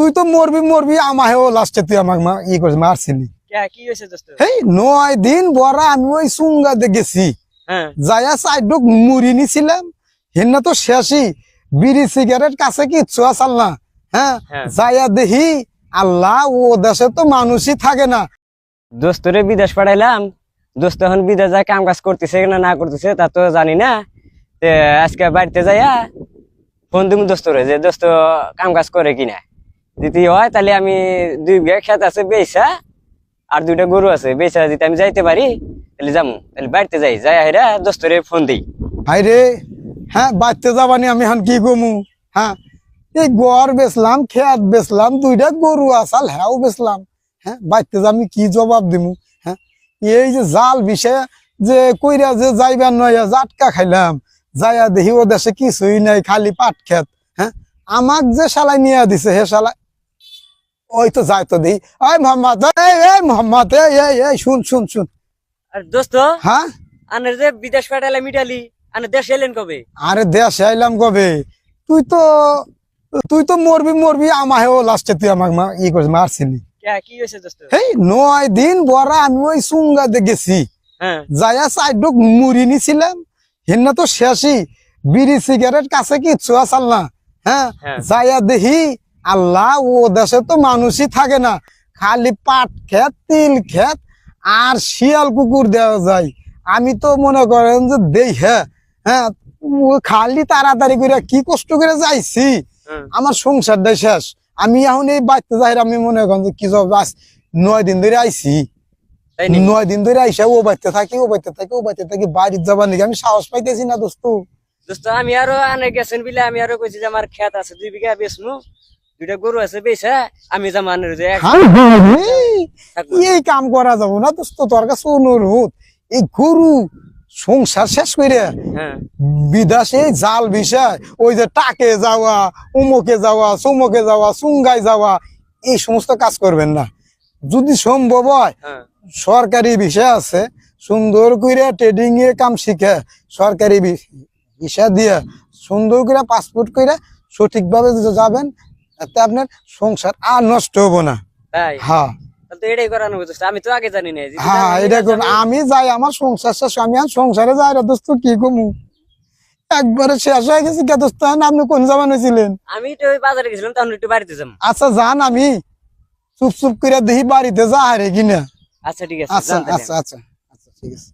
তুই তো মরবি মরবি আমাহেও লাস্টে তুই আমাকে মা- ই করিস মারছিলি। এই নয় দিন বড়া আমি ওই সুঙ্গাতে গেছি। হ্যাঁ। যাইয়া সাইডক মুড়ি নিছিলাম। হিন্না তো শেষই বিড়ি সিগারেট কাছে কিচ্ছু আসাল না হ্যাঁ? হ্যাঁ। যাইয়া দেখি আল্লাহ ও দেশে তো মানুষই থাকে না। দোস্তরে বিদেশ পাঠাইলাম। দোস্ত এখন বিদেশ যায় কাম কাজ করতেছে না না করতেছে তা তো জানি না। তে আজকে বাড়িতে যাইয়া ফোন দিম দোস্তরে যে দোস্ত কাম কাজ করে কিনা। যদি হয়, তাহলে আমি দুই বিঘা খেত আছে বেচা আর দুইটা গরু আছে। বেচা যদি আমি যাইতে পারি, তাহলে যাব তাহলে বাড়িতে যাই যাই হেরা দোস্তরে ফোন দিই। ভাই রে হ্যাঁ বাড়তে যাবানি আমি এখন কি কমু? হ্যাঁ এই গড় বেচলাম, খেত বেচলাম, দুইটা গরু আসাল হ্যাঁ বেচলাম। হ্যাঁ বাড়তে যা আমি কি জবাব দিমু? হ্যাঁ এই যে জাল বিষয়ে যে কইরা যে যাইবার নয় জাটকা খাইলাম, যাইয়া দেখি ও দেশে কিছুই নাই, খালি পাট খেত হ্যাঁ আমাক যে শালাই নিয়ে দিছে, হে শালা ওই তো যাই তো দেখি এই মোহাম্মদ এই মোহাম্মদ এই এই এই শুন শুন শুন। আর দোস্ত হ্যাঁ? আনের যে বিদেশ পাঠাইলাম ইটালি দেশ এলেন কবে? আরে দেশে আইলাম কবে? তুই তো তুই তো মরবি মরবি আমাহেও লাস্টে তুই আমাকে ই করিস মারছিলি। কে কি হয়েছে দোস্ত? এই নয় দিন বড়া আমি ওই সুঙ্গাতে গেছি। হ্যাঁ। যাইয়া সাইডক মুড়ি নিছিলাম। হিন্না তো শেষই বিড়ি সিগারেট কাছে কিচ্ছু আসাল না। হ্যাঁ? হ্যাঁ। যাইয়া দেখি আল্লাহ ও দেশে তো মানুষই থাকে না। খালি পাট খেত তিল খেত আর শিয়াল কুকুর দেওয়া যায়। আমি তো মনে করেন যে দেই হ্যাঁ হ্যাঁ খালি তাড়াতাড়ি করে কি কষ্ট করে যাইছি? হ্যাঁ। আমার সংসারটাই শেষ। আমি এখন এই বাড়িতে যাই আমি মনে করেন যে কি জব নয় দিন ধরে আইছি। নয় দিন ধরে আইসা ও বাড়িতে থাকি ও বাড়িতে থাকি ও বাড়িতে থাকি বাড়ির যাবার নাকি আমি সাহস পাইতেছি না দোস্ত। দোস্ত আমি আরও আনে গেছেন বিলে আমি আরও কইছি যে আমার খেত আছে দুই বিঘা বেচমু। দুইটা গরু আছে বেচা আমি যাম আনের যে এক হাই হাই, থাকব। এই কাম করা যাব না দোস্ত তোর কাছে অনুরোধ। এই গরু সংসার শেষ করে হ্যাঁ। বিদেশে জাল বিষয় ওই যে টাকে যাওয়া উমকে যাওয়া সুমকে যাওয়া সুঙ্গায় যাওয়া এই সমস্ত কাজ করবেন না। যদি সম্ভব হয় হ্যাঁ। সরকারি বিষয় আছে সুন্দর করে ট্রেডিং এ কাম শিখে সরকারি বিষয় দিয়ে সুন্দর করে পাসপোর্ট করে সঠিকভাবে যদি যাবেন তাতে আপনার সংসার আর নষ্ট হব না। হ্যাঁ। আমি তো আগে জানি না হ্যাঁ এটা করুন। আমি- আমি যাই আমার সংসার শেষ আমি আর সংসারে যাই রে দোস্ত কি কমু? একবারে শেষ হয়ে গেছি কে দোস্ত? আপনি কোন জামান হয়েছিলেন আমি তো ওই বাজারে গেছিলাম তখন একটু বাড়িতে যাম আচ্ছা যান আমি। চুপ চুপ করে দেখি বাড়িতে যা হারে কিনা। আচ্ছা ঠিক আছে আচ্ছা আচ্ছা আচ্ছা আচ্ছা ঠিক আছে।